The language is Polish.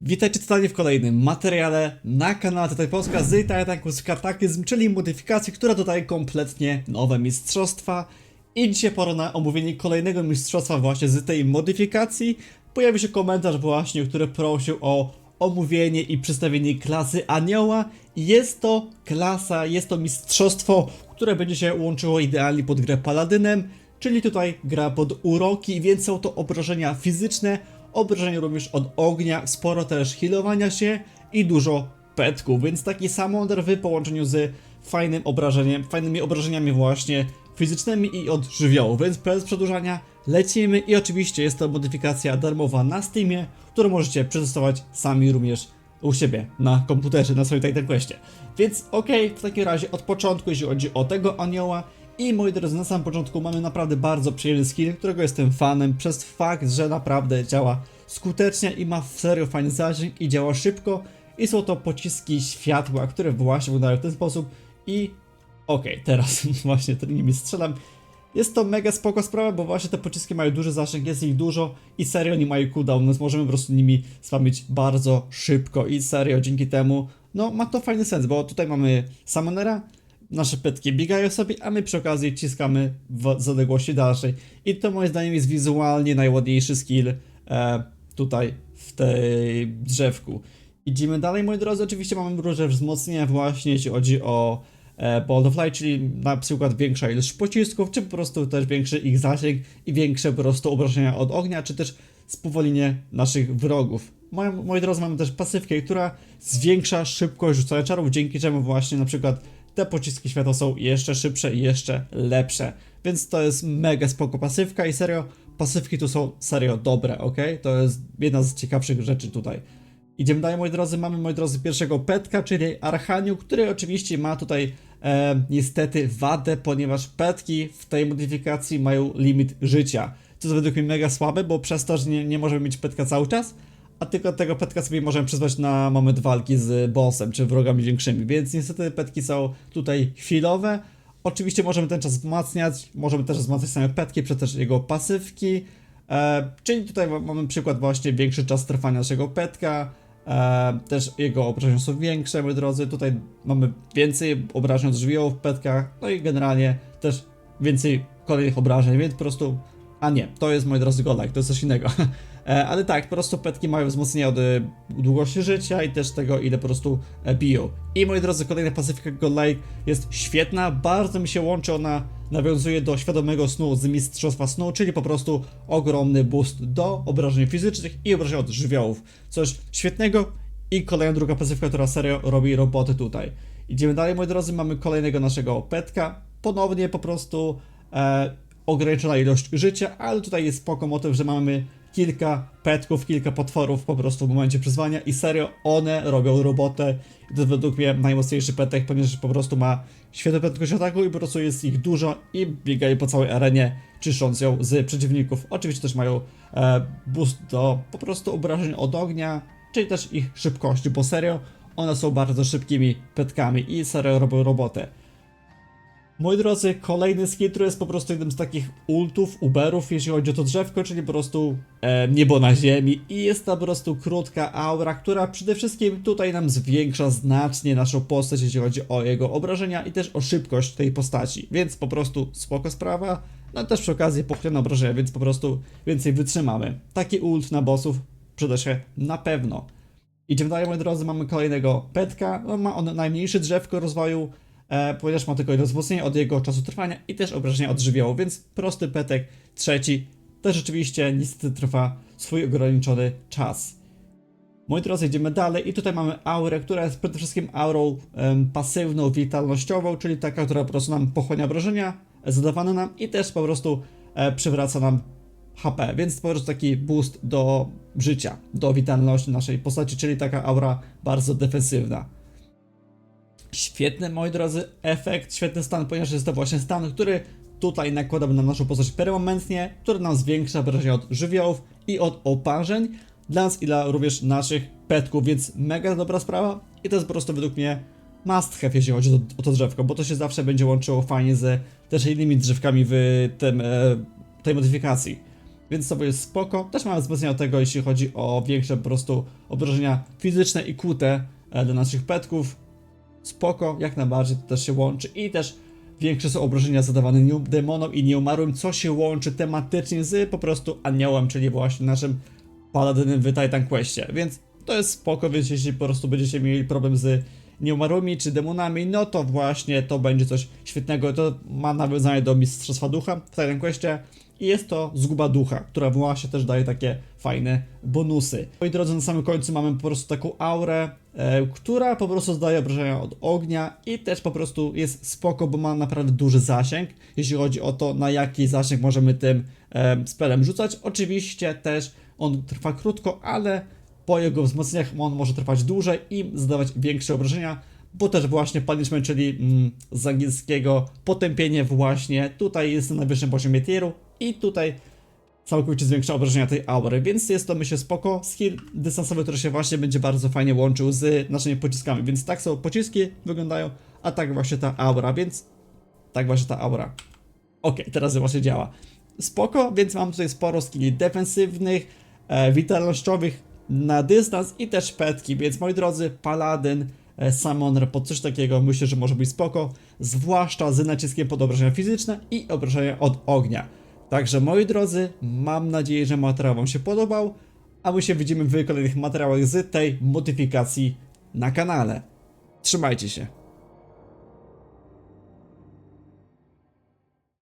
Witajcie totalnie w kolejnym materiale na kanale Tutaj Polska z Titanus Kataklizm, czyli modyfikacji, która dodaje kompletnie nowe mistrzostwa. I dzisiaj pora na omówienie kolejnego mistrzostwa właśnie z tej modyfikacji. Pojawi się komentarz właśnie, który prosił o omówienie i przedstawienie klasy Anioła. Jest to klasa, jest to mistrzostwo, które będzie się łączyło idealnie pod grę Paladynem, czyli tutaj gra pod uroki, więc są to obrażenia fizyczne, obrażenia również od ognia, sporo też healowania się i dużo petków, więc taki samonder w połączeniu z fajnym obrażeniem, fajnymi obrażeniami właśnie fizycznymi i od żywiołu, więc bez przedłużania lecimy i oczywiście jest to modyfikacja darmowa na Steamie, którą możecie przetestować sami również u siebie na komputerze, na swoim Titan Questie. Więc okej, w takim razie od początku, jeśli chodzi o tego anioła, i moi drodzy, na samym początku mamy naprawdę bardzo przyjemny skill, którego jestem fanem przez fakt, że naprawdę działa skutecznie i ma serio fajny zasięg i działa szybko. I są to pociski światła, które właśnie wyglądają w ten sposób i okej, teraz właśnie nimi strzelam. Jest to mega spoko sprawa, bo właśnie te pociski mają duży zasięg, jest ich dużo i serio nie mają cooldown, więc możemy po prostu nimi spamić bardzo szybko i serio dzięki temu, no ma to fajny sens, bo tutaj mamy Summonera, nasze petki biegają sobie, a my przy okazji ciskamy w z odległości dalszej. I to moim zdaniem jest wizualnie najładniejszy skill e, tutaj w tej drzewku. Idziemy dalej, moi drodzy. Oczywiście mamy różne wzmocnienia właśnie, jeśli chodzi o e, Bolt of Light, czyli na przykład większa ilość pocisków, czy po prostu też większy ich zasięg i większe po prostu obrażenia od ognia, czy też spowolnienie naszych wrogów. Moi, moi drodzy, mamy też pasywkę, która zwiększa szybkość rzucania czarów, dzięki czemu właśnie na przykład te pociski światła są jeszcze szybsze i jeszcze lepsze. Więc to jest mega spoko pasywka i serio, pasywki tu są serio dobre, ok? To jest jedna z ciekawszych rzeczy tutaj. Idziemy dalej, moi drodzy. Mamy, moi drodzy, pierwszego petka, czyli Archaniu, który oczywiście ma tutaj e, niestety wadę, ponieważ petki w tej modyfikacji mają limit życia. Co jest według mnie mega słabe, bo przez to, że nie, nie możemy mieć petka cały czas, a tylko tego petka sobie możemy przyzwać na moment walki z bossem czy wrogami większymi, więc niestety petki są tutaj chwilowe. Oczywiście możemy ten czas wzmacniać, możemy też wzmacniać same petki przez też jego pasywki. E, czyli tutaj ma- mamy przykład właśnie większy czas trwania naszego petka, e, też jego obrażenia są większe, moi drodzy. Tutaj mamy więcej obrażeń od żywiołów w petkach, no i generalnie też więcej kolejnych obrażeń, więc po prostu a nie, to jest moi drodzy Godlike, to jest coś innego. E, Ale tak, po prostu petki mają wzmocnienie od e, długości życia i też tego, ile po prostu e, biją. I moi drodzy, kolejna pacyfika Godlike jest świetna, bardzo mi się łączy, ona nawiązuje do świadomego snu z Mistrzostwa Snu, czyli po prostu ogromny boost do obrażeń fizycznych i obrażeń od żywiołów. Coś świetnego i kolejna druga pacyfika, która serio robi roboty tutaj. Idziemy dalej, moi drodzy, mamy kolejnego naszego petka. Ponownie po prostu e, ograniczona ilość życia, ale tutaj jest spoko motyw, że mamy kilka petków, kilka potworów po prostu w momencie przyzwania i serio one robią robotę. I to według mnie najmocniejszy petek, ponieważ po prostu ma świetną prędkość ataku i po prostu jest ich dużo i biegają po całej arenie, czyszcząc ją z przeciwników. Oczywiście też mają e, boost do po prostu obrażeń od ognia, czyli też ich szybkości, bo serio one są bardzo szybkimi petkami i serio robią robotę. Moi drodzy, kolejny skill, który jest po prostu jednym z takich ultów, uberów, jeśli chodzi o to drzewko, czyli po prostu e, niebo na ziemi i jest to po prostu krótka aura, która przede wszystkim tutaj nam zwiększa znacznie naszą postać, jeśli chodzi o jego obrażenia i też o szybkość tej postaci, więc po prostu spoko sprawa, no też przy okazji pochylone obrażenia, więc po prostu więcej wytrzymamy. Taki ult na bossów przyda się na pewno. Idziemy dalej, moi drodzy, mamy kolejnego petka. No, ma on najmniejsze drzewko rozwoju, ponieważ ma tylko jedno wzmocnienie od jego czasu trwania i też obrażenia od żywiołu, więc prosty petek, trzeci, też rzeczywiście niestety trwa swój ograniczony czas. Moi drodzy, idziemy dalej i tutaj mamy aurę, która jest przede wszystkim aurą em, pasywną, witalnościową, czyli taka, która po prostu nam pochłania obrażenia e, zadawane nam i też po prostu e, przywraca nam HP, więc po prostu taki boost do życia, do witalności naszej postaci, czyli taka aura bardzo defensywna. Świetny, moi drodzy, efekt, świetny stan, ponieważ jest to właśnie stan, który tutaj nakładamy na naszą postać permanentnie, który nam zwiększa wrażenie od żywiołów i od oparzeń dla nas i dla również naszych petków, więc mega dobra sprawa i to jest po prostu według mnie must have, jeśli chodzi o to, o to drzewko, bo to się zawsze będzie łączyło fajnie z też innymi drzewkami w tym, e, tej modyfikacji. Więc to jest spoko. Też mamy wzmocnienia do tego, jeśli chodzi o większe po prostu obrażenia fizyczne i kute e, dla naszych petków. Spoko, jak najbardziej to też się łączy. I też większe są obrażenia zadawane demonom i nieumarłym, co się łączy tematycznie z po prostu aniołem, czyli właśnie naszym paladynem w Titan Questie, więc to jest spoko, więc jeśli po prostu będziecie mieli problem z nieumarłymi czy demonami, no to właśnie to będzie coś świetnego, to ma nawiązanie do Mistrzostwa Ducha w Titan Questie i jest to zguba ducha, która właśnie też daje takie fajne bonusy. Moi drodzy, na samym końcu mamy po prostu taką aurę, e, która po prostu zdaje obrażenia od ognia i też po prostu jest spoko, bo ma naprawdę duży zasięg, jeśli chodzi o to, na jaki zasięg możemy tym e, spelem rzucać. Oczywiście też on trwa krótko, ale po jego wzmocnieniach on może trwać dłużej i zadawać większe obrażenia, bo też właśnie punishment, czyli mm, z angielskiego potępienie właśnie, tutaj jest na najwyższym poziomie tieru i tutaj całkowicie zwiększa obrażenia tej aury, więc jest to myślę spoko skill dystansowy, który się właśnie będzie bardzo fajnie łączył z naszymi pociskami, więc tak są pociski wyglądają, a tak właśnie ta aura, więc tak właśnie ta aura. Ok, teraz właśnie działa. Spoko, więc mam tutaj sporo skilli defensywnych, e, witalnościowych na dystans i też petki, więc moi drodzy, paladyn, e, summoner pod coś takiego myślę, że może być spoko, zwłaszcza z naciskiem pod obrażenia fizyczne i obrażenia od ognia. Także moi drodzy, mam nadzieję, że materiał wam się podobał, a my się widzimy w kolejnych materiałach z tej modyfikacji na kanale. Trzymajcie się.